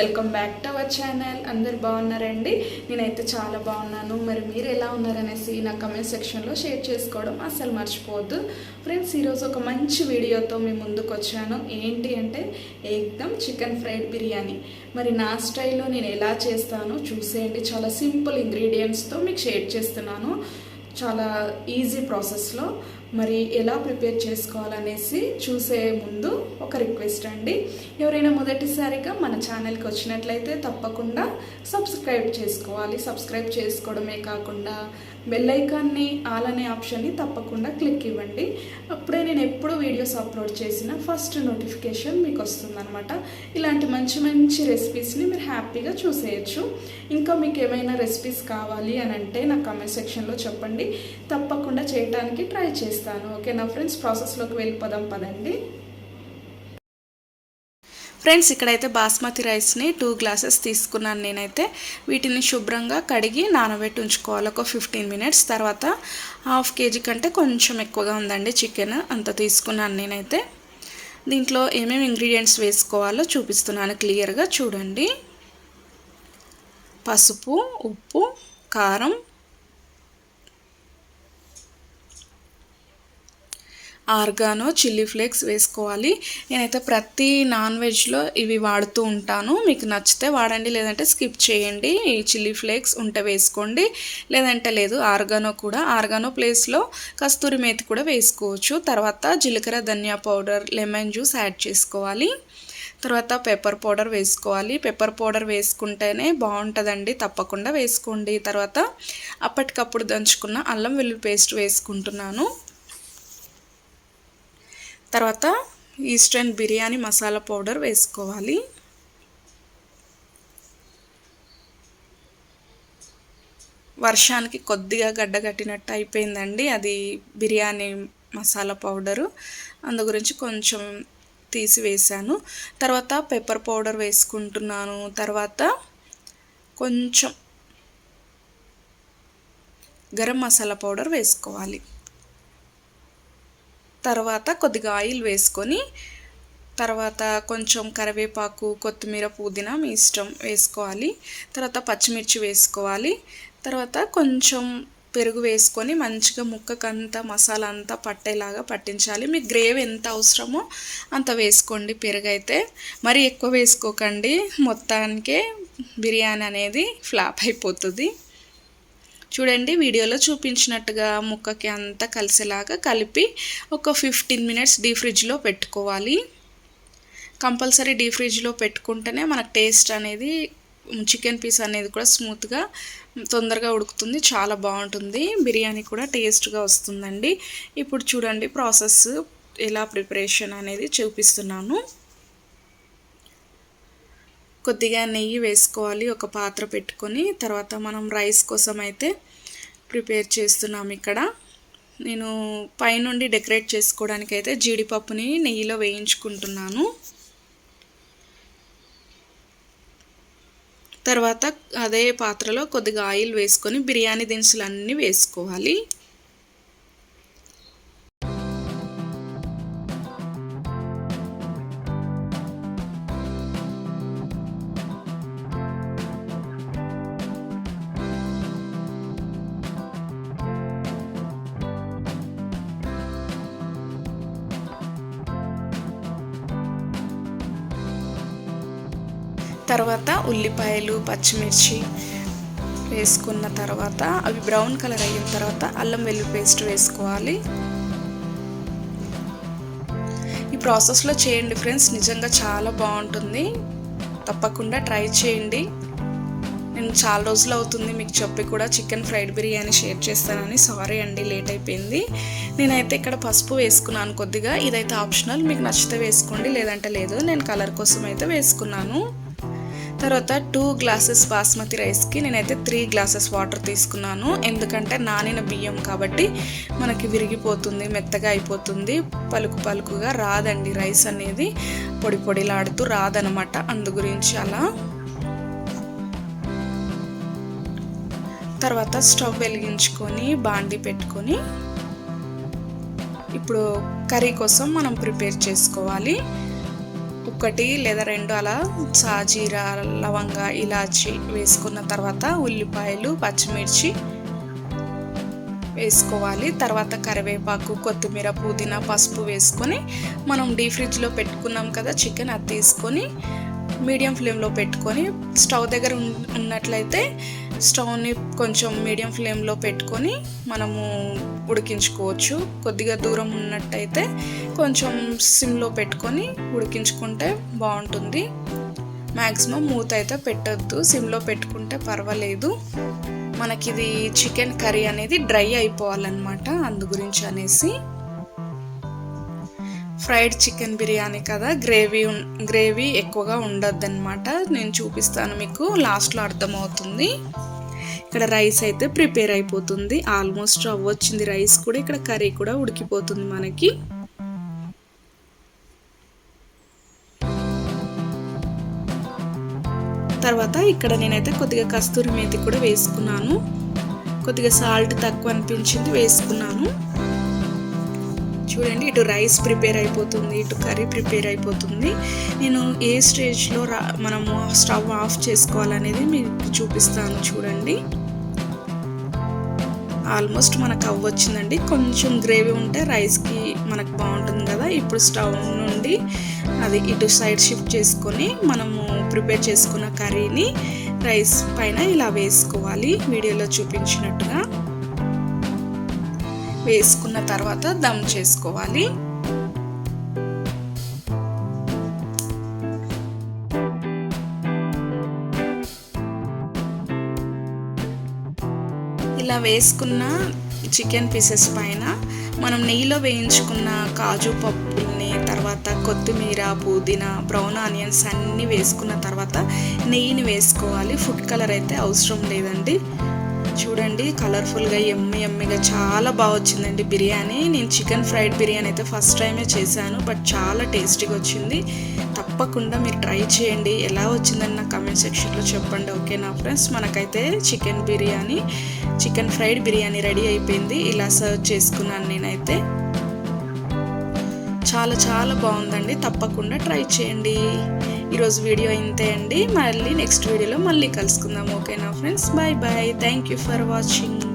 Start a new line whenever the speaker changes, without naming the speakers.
Welcome back to our channel. అందరు బాగున్నారండి? నేనైతే చాలా బాగున్నాను. మరి మీరు ఎలా ఉన్నారనేసి నా కమెంట్ సెక్షన్లో షేర్ చేసుకోవడం అసలు మర్చిపోవద్దు. ఫ్రెండ్స్ ఈరోజు ఒక మంచి వీడియోతో మీ ముందుకు వచ్చాను. ఏంటి అంటే ఏకదమ్ చికెన్ ఫ్రైడ్ బిర్యానీ. మరి నా స్టైల్లో నేను ఎలా చేస్తానో చూసేయండి. చాలా సింపుల్ ఇంగ్రీడియంట్స్తో మీకు షేర్ చేస్తున్నాను. చాలా ఈజీ ప్రాసెస్లో మరి ఎలా ప్రిపేర్ చేసుకోవాలనేసి చూసే ముందు ఒక రిక్వెస్ట్ అండి. ఎవరైనా మొదటిసారిగా మన ఛానల్కి వచ్చినట్లయితే తప్పకుండా సబ్స్క్రైబ్ చేసుకోవాలి. సబ్స్క్రైబ్ చేసుకోవడమే కాకుండా బెల్ ఐకాన్ని ఆల్ అనే ఆప్షన్ని తప్పకుండా క్లిక్ ఇవ్వండి. అప్పుడే నేను ఎప్పుడు వీడియోస్ అప్లోడ్ చేసిన ఫస్ట్ నోటిఫికేషన్ మీకు వస్తుందనమాట ఇలాంటి మంచి మంచి రెసిపీస్ని మీరు హ్యాపీగా చూసేయచ్చు. ఇంకా మీకు ఏమైనా రెసిపీస్ కావాలి అని అంటే నా కమెంట్ సెక్షన్లో చెప్పండి. తప్పకుండా చేయడానికి ట్రై చేస్తాను. ఓకే నా ఫ్రెండ్స్ ప్రాసెస్లోకి వెళ్ళిపోదాం పదండి. ఫ్రెండ్స్ ఇక్కడైతే బాస్మతి రైస్ని టూ గ్లాసెస్ తీసుకున్నాను నేనైతే. వీటిని శుభ్రంగా కడిగి నానబెట్టి ఉంచుకోవాలి. ఒక ఫిఫ్టీన్ మినిట్స్ తర్వాత హాఫ్ కేజీ కంటే కొంచెం ఎక్కువగా ఉందండి చికెన్. అంత తీసుకున్నాను నేనైతే. దీంట్లో ఏమేమి ఇంగ్రీడియంట్స్ వేసుకోవాలో చూపిస్తున్నాను క్లియర్గా చూడండి. పసుపు ఉప్పు కారం ఆర్గానో చిల్లీ ఫ్లేక్స్ వేసుకోవాలి. నేనైతే ప్రతి నాన్ వెజ్లో ఇవి వాడుతూ ఉంటాను. మీకు నచ్చితే వాడండి లేదంటే స్కిప్ చేయండి. ఈ చిల్లీ ఫ్లేక్స్ ఉంటే వేసుకోండి. లేదంటే లేదు ఆర్గానో కూడా. ఆర్గానో ప్లేస్లో కస్తూరి మేతి కూడా వేసుకోవచ్చు. తర్వాత జీలకర్ర ధనియా పౌడర్ లెమన్ జ్యూస్ యాడ్ చేసుకోవాలి. తర్వాత పెప్పర్ పౌడర్ వేసుకోవాలి. పెప్పర్ పౌడర్ వేసుకుంటేనే బాగుంటుందండి. తప్పకుండా వేసుకోండి. తర్వాత అప్పటికప్పుడు దంచుకున్న అల్లం వెల్లుల్లి పేస్ట్ వేసుకుంటున్నాను. తర్వాత ఈస్టర్న్ బిర్యానీ మసాలా పౌడర్ వేసుకోవాలి. వర్షానికి కొద్దిగా గడ్డగట్టినట్టు అయిపోయిందండి. అది బిర్యానీ మసాలా పౌడరు. అందు గురించి కొంచెం తీసి వేసాను తర్వాత పెప్పర్ పౌడర్ వేసుకుంటున్నాను. తర్వాత కొంచెం గరం మసాలా పౌడర్ వేసుకోవాలి. తర్వాత కొద్దిగా ఆయిల్ వేసుకొని తర్వాత కొంచెం కరివేపాకు కొత్తిమీర పుదీనా మీ ఇష్టం వేసుకోవాలి. తర్వాత పచ్చిమిర్చి వేసుకోవాలి. తర్వాత కొంచెం పెరుగు వేసుకొని మంచిగా ముక్కకంతా మసాలా అంతా పట్టేలాగా పట్టించాలి. మీకు గ్రేవీ ఎంత అవసరమో అంత వేసుకోండి పెరుగు అయితే మరి ఎక్కువ వేసుకోకండి. మొత్తానికే బిర్యానీ అనేది ఫ్లాప్ అయిపోతుంది. చూడండి వీడియోలో చూపించినట్టుగా ముక్కకి అంతా కలిసేలాగా కలిపి ఒక ఫిఫ్టీన్ మినిట్స్ డీ ఫ్రిడ్జ్లో పెట్టుకోవాలి. కంపల్సరీ డీ ఫ్రిడ్జ్లో పెట్టుకుంటేనే మనకు టేస్ట్ అనేది చికెన్ పీస్ అనేది కూడా స్మూత్గా తొందరగా ఉడుకుతుంది చాలా బాగుంటుంది. బిర్యానీ కూడా టేస్ట్గా వస్తుందండి. ఇప్పుడు చూడండి ప్రాసెస్ ఎలా ప్రిపరేషన్ అనేది చూపిస్తున్నాను. కొద్దిగా నెయ్యి వేసుకోవాలి ఒక పాత్ర పెట్టుకొని. తర్వాత మనం రైస్ కోసం అయితే ప్రిపేర్ చేస్తున్నాం ఇక్కడ. నేను పైనుండి డెకరేట్ చేసుకోవడానికి అయితే జీడిపప్పుని నెయ్యిలో వేయించుకుంటున్నాను. తర్వాత అదే పాత్రలో కొద్దిగా ఆయిల్ వేసుకొని బిర్యానీ దినుసులు అన్నీ వేసుకోవాలి. తర్వాత ఉల్లిపాయలు పచ్చిమిర్చి వేసుకున్న తర్వాత అవి బ్రౌన్ కలర్ అయిన తర్వాత అల్లం వెల్లుల్లి పేస్ట్ వేసుకోవాలి. ఈ ప్రాసెస్లో చేయండి ఫ్రెండ్స్ నిజంగా చాలా బాగుంటుంది. తప్పకుండా ట్రై చేయండి. నేను చాలా రోజులు అవుతుంది మీకు చెప్పి కూడా చికెన్ ఫ్రైడ్ బిర్యానీ షేర్ చేస్తానని. సారీ అండి లేట్ అయిపోయింది. నేనైతే ఇక్కడ పసుపు వేసుకున్నాను కొద్దిగా. ఇదైతే ఆప్షనల్. మీకు నచ్చితే వేసుకోండి లేదంటే లేదు. నేను కలర్ కోసం అయితే వేసుకున్నాను. తర్వాత టూ గ్లాసెస్ బాస్మతి రైస్కి నేనైతే త్రీ గ్లాసెస్ వాటర్ తీసుకున్నాను. ఎందుకంటే నానిన బియ్యం కాబట్టి మనకి విరిగిపోతుంది మెత్తగా అయిపోతుంది. పలుకు పలుకుగా రాదండి రైస్ అనేది. పొడి పొడిలాడుతూ రాదనమాట అందు గురించి అలా. తర్వాత స్టవ్ వెలిగించుకొని బాండి పెట్టుకొని ఇప్పుడు కర్రీ కోసం మనం ప్రిపేర్ చేసుకోవాలి. ఒకటి లేదా రెండు అలా సాజీరా లవంగ ఇలాచి వేసుకున్న తర్వాత ఉల్లిపాయలు పచ్చిమిర్చి వేసుకోవాలి. తర్వాత కరివేపాకు కొత్తిమీర పుదీనా పసుపు వేసుకొని మనం డీ ఫ్రిడ్జ్లో పెట్టుకున్నాం కదా చికెన్ అది తీసుకొని మీడియం ఫ్లేమ్లో పెట్టుకొని స్టవ్ దగ్గర ఉన్నట్లయితే స్టవ్ని కొంచెం మీడియం ఫ్లేమ్లో పెట్టుకొని మనము ఉడికించుకోవచ్చు. కొద్దిగా దూరం ఉన్నట్టయితే కొంచెం సిమ్లో పెట్టుకొని ఉడికించుకుంటే బాగుంటుంది. మ్యాక్సిమం మూత అయితే పెట్టొద్దు. సిమ్లో పెట్టుకుంటే పర్వాలేదు. మనకి ఇది చికెన్ కర్రీ అనేది డ్రై అయిపోవాలన్నమాట. అందు గురించి అనేసి. ఫ్రైడ్ చికెన్ బిర్యానీ కదా గ్రేవీ గ్రేవీ ఎక్కువగా ఉండొద్దు అనమాట నేను చూపిస్తాను మీకు లాస్ట్లో అర్థమవుతుంది. ఇక్కడ రైస్ అయితే ప్రిపేర్ అయిపోతుంది. ఆల్మోస్ట్ అవ్వచ్చింది రైస్ కూడా ఇక్కడ కర్రీ కూడా ఉడికిపోతుంది మనకి. తర్వాత ఇక్కడ నేనైతే కొద్దిగా కస్తూరి మేతి కూడా వేసుకున్నాను. కొద్దిగా సాల్ట్ తక్కువ అనిపించింది వేసుకున్నాను. చూడండి ఇటు రైస్ ప్రిపేర్ అయిపోతుంది ఇటు కర్రీ ప్రిపేర్ అయిపోతుంది. నేను ఏ స్టేజ్లో రా మనము స్టవ్ ఆఫ్ చేసుకోవాలనేది మీకు చూపిస్తాను చూడండి. ఆల్మోస్ట్ మనకు అవ్వచ్చిందండి కొంచెం గ్రేవీ ఉంటే రైస్కి మనకు బాగుంటుంది కదా. ఇప్పుడు స్టవ్ నుండి అది ఇటు సైడ్ షిఫ్ట్ చేసుకొని మనము ప్రిపేర్ చేసుకున్న కర్రీని రైస్ పైన ఇలా వేసుకోవాలి. వీడియోలో చూపించినట్టుగా. వేసుకున్న తర్వాత దమ్ చేసుకోవాలి. ఇలా వేసుకున్న చికెన్ పీసెస్ పైన మనం నెయ్యిలో వేయించుకున్న కాజు పప్పుని తర్వాత కొత్తిమీర పుదీనా బ్రౌన్ ఆనియన్స్ అన్నీ వేసుకున్న తర్వాత నెయ్యిని వేసుకోవాలి. ఫుడ్ కలర్ అయితే అవసరం లేదండి. చూడండి కలర్ఫుల్గా ఎమ్మి ఎమ్మిగా చాలా బాగా వచ్చిందండి బిర్యానీ. నేను చికెన్ ఫ్రైడ్ బిర్యానీ అయితే ఫస్ట్ టైమే చేశాను బట్ చాలా టేస్టీగా వచ్చింది. తప్పకుండా మీరు ట్రై చేయండి. ఎలా వచ్చిందని నా కమెంట్ సెక్షన్లో చెప్పండి ఓకేనా ఫ్రెండ్స్ మనకైతే chicken biryani chicken fried biryani ready అయిపోయింది. ఇలా సర్వ్ చేసుకున్నాను నేనైతే. చాలా చాలా బాగుందండి. తప్పకుండా ట్రై చేయండి. ఈరోజు వీడియో ఇంతే అండి. మళ్ళీ నెక్స్ట్ వీడియోలో మళ్ళీ కలుసుకుందాం. ఓకేనా friends? Bye bye. Thank you for watching.